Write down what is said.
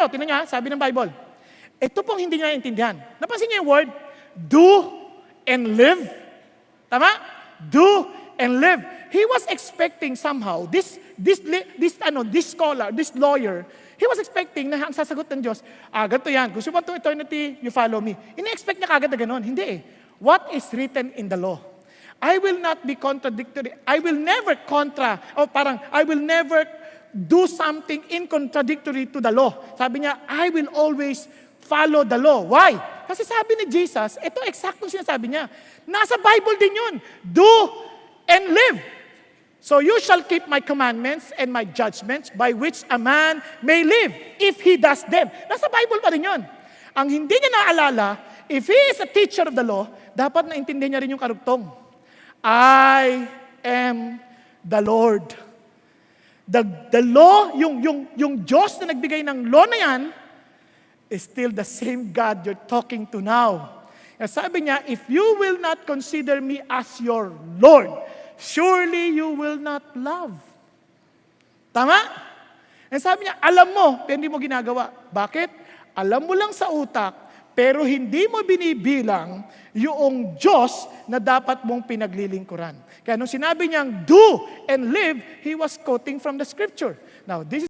Oh, tingnan niya, sabi ng Bible. Ito pong hindi niya intindihan. Napansin niyo yung word? Do and live. Tama? Do and live. He was expecting somehow, this, this, this, ano, this scholar, this lawyer, he was expecting na ang sasagot ng Diyos, ah, ganito yan, gusto mo to eternity, you follow me. Ini-expect niya kagad na ganun. Hindi eh. What is written in the law? I will not be contradictory. I will never contra, o parang, I will never do something in contradictory to the law. Sabi niya, I will always follow the law. Why? Kasi sabi ni Jesus, ito eksakto sinasabi niya. Nasa Bible din yun. Do and live. So you shall keep my commandments and my judgments by which a man may live if he does them. Nasa Bible pa rin yun. Ang hindi niya naalala, if he is a teacher of the law, dapat naintindihan niya rin yung karugtong. I am the Lord. The, the law, yung, yung, yung Diyos na nagbigay ng law na yan, is still the same God you're talking to now. Kaya sabi niya, if you will not consider me as your Lord, surely you will not love. Tama? And sabi niya, alam mo, pero hindi mo ginagawa. Bakit? Alam mo lang sa utak, pero hindi mo binibilang yung Diyos na dapat mong pinaglilingkuran. Kaya nung sinabi niyang do and live, he was quoting from the scripture. Now, this is